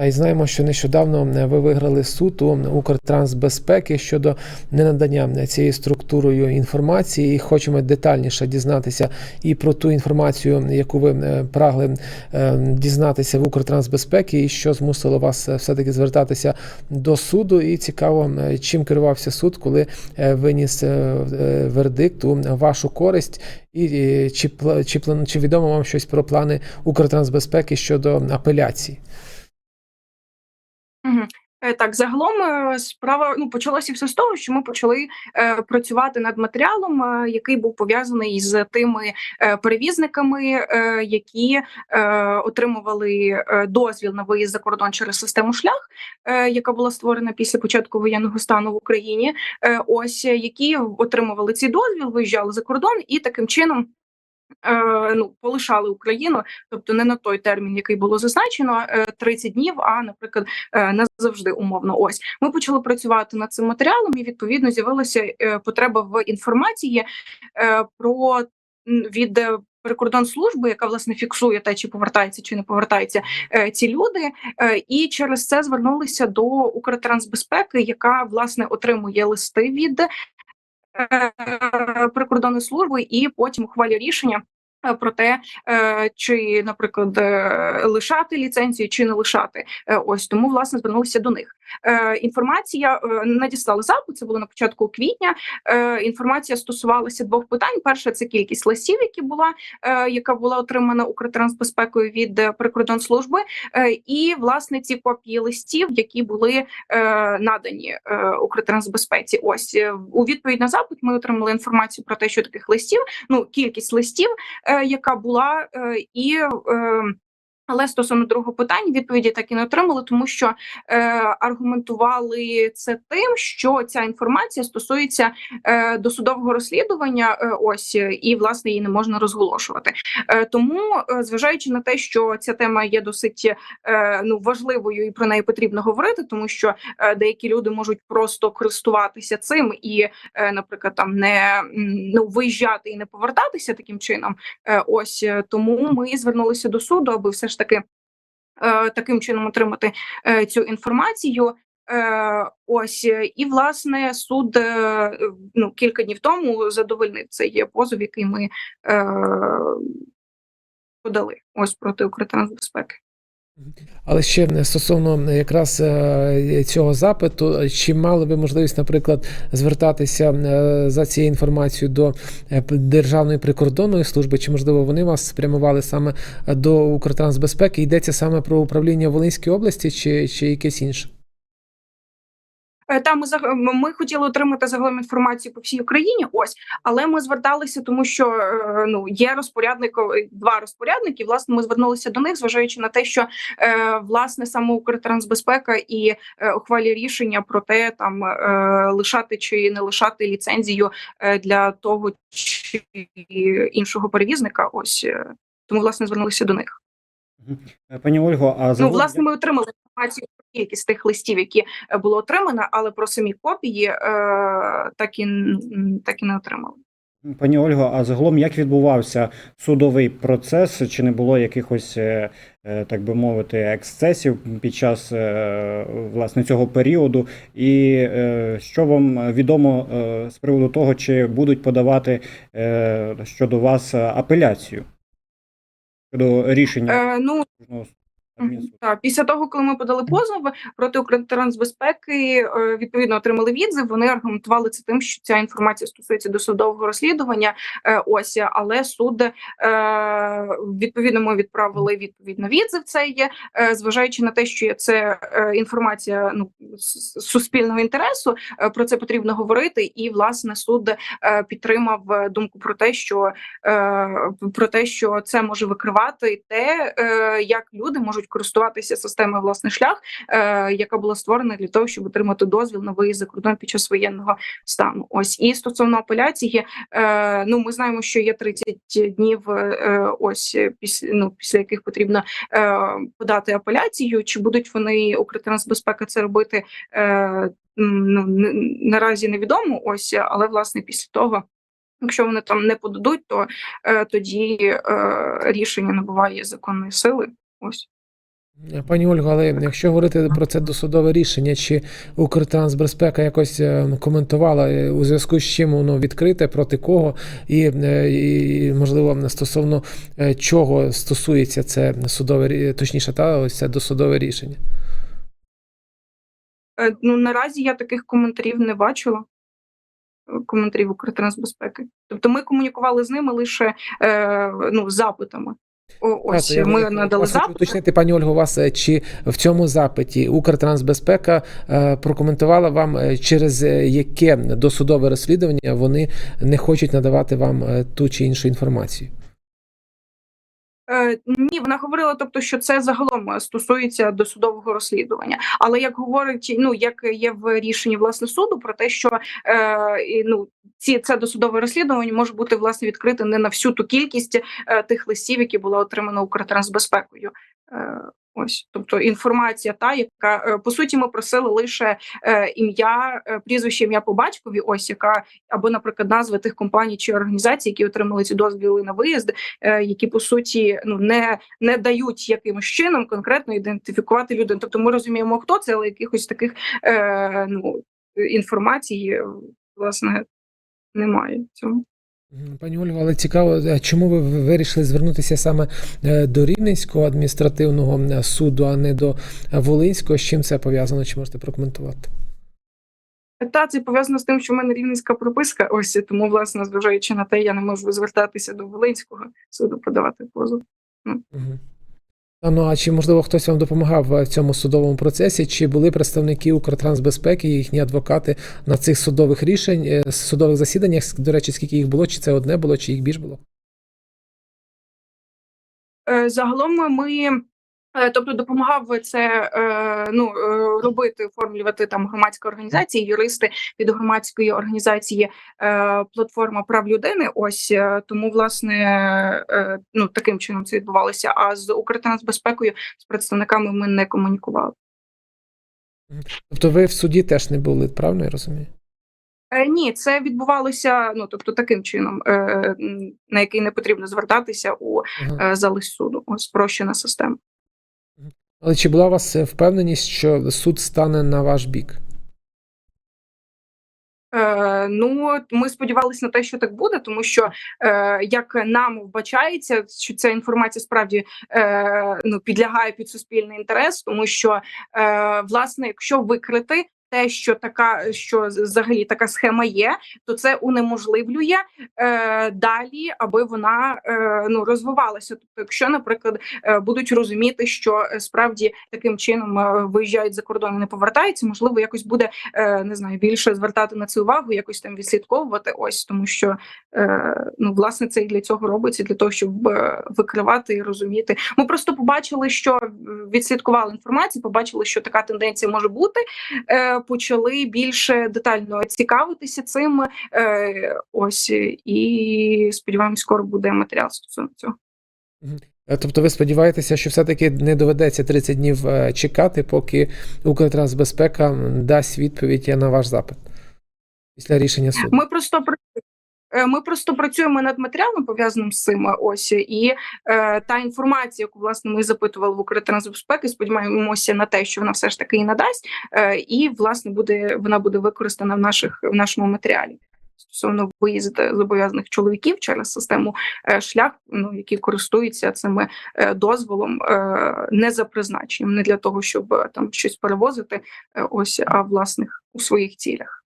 Й знаємо, що нещодавно ви виграли суд у Укртрансбезпеки щодо ненадання цією структурою інформації. І хочемо детальніше дізнатися і про ту інформацію, яку ви е, прагли е, дізнатися в Укртрансбезпеки, і що змусило вас е, все-таки звертатися до суду. І цікаво, е, чим керувався суд, коли е, виніс е, е, вердикт у вашу користь, і е, чи чи чи відомо вам щось про плани Укртрансбезпеки щодо апеляції? Е, Так, загалом е, справа ну почалося все з того, що ми почали е, працювати над матеріалом, е, який був пов'язаний з тими е, перевізниками, е, які е, отримували е, дозвіл на виїзд за кордон через систему шлях, е, яка була створена після початку воєнного стану в Україні. Е, ось які отримували цей дозвіл, виїжджали за кордон і таким чином. Е, ну, полишали Україну, тобто не на той термін, який було зазначено, е, 30 днів, а наприклад, е, назавжди умовно. Ось ми почали працювати над цим матеріалом, і відповідно з'явилася е, потреба в інформації е, про від прикордонслужби, яка власне фіксує те, чи повертається чи не повертається е, ці люди, е, і через це звернулися до Укртрансбезпеки, яка власне отримує листи від прикордонної служби, і потім ухвалює рішення. Е, Про те, е, чи, наприклад, е, лишати ліцензію, чи не лишати, ось тому власне звернулися до них. Інформація надіслали запит. Це було на початку квітня. Інформація стосувалася двох питань: перше це кількість листів, які була яка була отримана Укртрансбезпекою від прикордонслужби, і власне ці копії листів, які були надані Укртрансбезпеці. Ось у відповідь на запит ми отримали інформацію про те, що таких листів, ну кількість листів, яка була, е, і е, але стосовно другого питання відповіді так і не отримали, тому що е, аргументували це тим, що ця інформація стосується е, досудового розслідування. Е, ось і власне її не можна розголошувати. Е, тому, е, зважаючи на те, що ця тема є досить е, ну важливою і про неї потрібно говорити, тому що е, деякі люди можуть просто користуватися цим і, е, наприклад, там не ну виїжджати і не повертатися таким чином. Е, ось е, тому ми звернулися до суду, аби все ж таки е, таким чином отримати е, цю інформацію. Е, ось і власне суд ну кілька днів тому задовольнив цей позов, який ми подали ось проти Укртрансбезпеки. Але ще стосовно якраз е, цього запиту, чи мали би можливість, наприклад, звертатися е, за цією інформацією до е, Державної прикордонної служби, чи можливо вони вас спрямували саме до Укртрансбезпеки? Йдеться саме про управління Волинської області, чи, чи якесь інше? Е, Там ми ми хотіли отримати загалом інформацію по всій Україні. Ось, але ми зверталися, тому що е, ну є розпорядник, е, два розпорядники. Власне, ми звернулися до них, зважаючи на те, що власне саме Укртрансбезпека і ухвалює рішення про те, там лишати чи не лишати ліцензію для того чи іншого перевізника. Ось тому власне звернулися до них. Пані Ольго, а Ну, власне, ми отримали інформацію про кількість тих листів, які е, було отримано, але про самі копії е, так і так і не отримали. Пані Ольго, а загалом як відбувався судовий процес? Чи не було якихось, е, так би мовити, ексцесів під час власне цього періоду? І що вам відомо з приводу того, чи будуть подавати щодо вас апеляцію щодо рішення Е, ну? Так, після того, коли ми подали позов проти Укртрансбезпеки, е, відповідно отримали відзив. Вони аргументували це тим, що ця інформація стосується досудового розслідування. е, Ось, але суд е, відповідно ми відправили відповідь на відзив. Це є, зважаючи на те, що це інформація ну суспільного інтересу. Про це потрібно говорити, і власне суд підтримав думку про те, що про те, що це може викривати те, як люди можуть користуватися системою власний шлях, е, яка була створена для того, щоб отримати дозвіл на виїзд за кордон під час воєнного стану. Ось і стосовно апеляції, е, ну ми знаємо, що є 30 днів. е, Ось після ну після яких потрібно е, подати апеляцію. Чи будуть вони Укртрансбезпека це робити? Е, ну наразі невідомо. Ось, але власне після того. Якщо вони там не подадуть, то е, тоді е, рішення набуває законної сили. Ось Пані Ольго, але якщо говорити про це досудове рішення, чи Укртрансбезпека якось е, коментувала е, у зв'язку з чим воно відкрите, проти кого, і, е, і можливо стосовно е, чого стосується це судове точніше, та ось це досудове рішення. Е, Ну наразі я таких коментарів не бачила. е, Коментарів Укртрансбезпеки. Тобто ми комунікували з ними лише е, ну, запитами. О, ось Та, ми я вас- надали вас хочу уточнити, пані Ольго, у вас е, чи в цьому запиті Укртрансбезпека е, прокоментувала вам, е, через яке досудове розслідування вони не хочуть надавати вам ту чи іншу інформацію. Е, ні, вона говорила, тобто, що це загалом е, стосується досудового розслідування. Але як говорить, ну як є в рішенні власне суду про те, що е, ну ці це досудове розслідування може бути власне відкрите не на всю ту кількість е, тих листів, які була отримана Укртрансбезпекою. Е, Ось, тобто інформація, та яка е, по суті ми просили лише е, ім'я, е, прізвище, ім'я по батькові, ось яка або, наприклад, назви тих компаній чи організацій, які отримали ці дозвіли на виїзд, які по суті ну не, не дають якимось чином конкретно ідентифікувати людину. Тобто ми розуміємо, хто це, але якихось таких е, ну інформацій власне немає в цьому. Пані Ольга, але цікаво, е, чому ви вирішили звернутися саме е, до Рівненського адміністративного е, суду, а не до Волинського? З чим це пов'язано? Чи можете прокоментувати? Та це пов'язано з тим, що в мене рівненська прописка. Ось тому, власне, зважаючи на те, я не можу звертатися до Волинського суду, подавати позов. Мгм. Ну а чи можливо хтось вам допомагав е, в цьому судовому процесі? Чи були представники Укртрансбезпеки, їхні адвокати на цих судових рішень, е, судових засіданнях? До речі, скільки їх було? Чи це одне було, чи їх більш було? Е, Загалом ми. Е, Тобто допомагав це е, ну е, робити, оформлювати там громадські організації, юристи від громадської організації платформа прав людини. Ось тому, власне, ну таким чином це відбувалося. А з Укртрансбезпекою з представниками ми не комунікували. Тобто ви в суді теж не були, правильно я розумію? Ні, це відбувалося ну тобто таким чином, на який не потрібно звертатися у Ага. зали суду. Ось спрощена система. Але чи була у вас е, впевненість, що суд стане на ваш бік? Е, ну ми сподівалися на те, що так буде, тому що е, як нам вбачається, що ця інформація справді е, ну підлягає під суспільний інтерес, тому що е, власне, якщо викрити те, що така, що взагалі така схема є, то це унеможливлює е, далі, аби вона е, ну розвивалася. Тобто, якщо, наприклад, е, будуть розуміти, що е, справді таким чином е, виїжджають за кордон і не повертаються, можливо, якось буде е, не знаю, більше звертати на це увагу, якось там відслідковувати. Ось тому, що е, ну власне це і для цього робиться, для того, щоб е, викривати і розуміти. Ми просто побачили, що е, відслідкували інформацію, побачили, що така тенденція може бути. Почали більше детально цікавитися цим. Е, ось і сподіваємось, скоро буде матеріал стосовно цього. Е, Тобто ви сподіваєтеся, що все-таки не доведеться 30 днів е, чекати, поки Укртрансбезпека дасть відповідь на ваш запит після рішення суду? Ми просто пр- е, ми просто працюємо над матеріалом пов'язаним з цим. Ось і е, та інформація, яку власне ми запитували в Укртрансбезпеки, сподіваємося на те, що вона все ж таки і надасть, е, і власне буде вона буде використана в наших в нашому матеріалі. Стосовно виїзду зобов'язаних чоловіків через систему е, шлях, ну які користуються цими е, дозволом е, не за призначенням, не для того, щоб е, там щось перевозити, е, ось а власних у своїх цілях.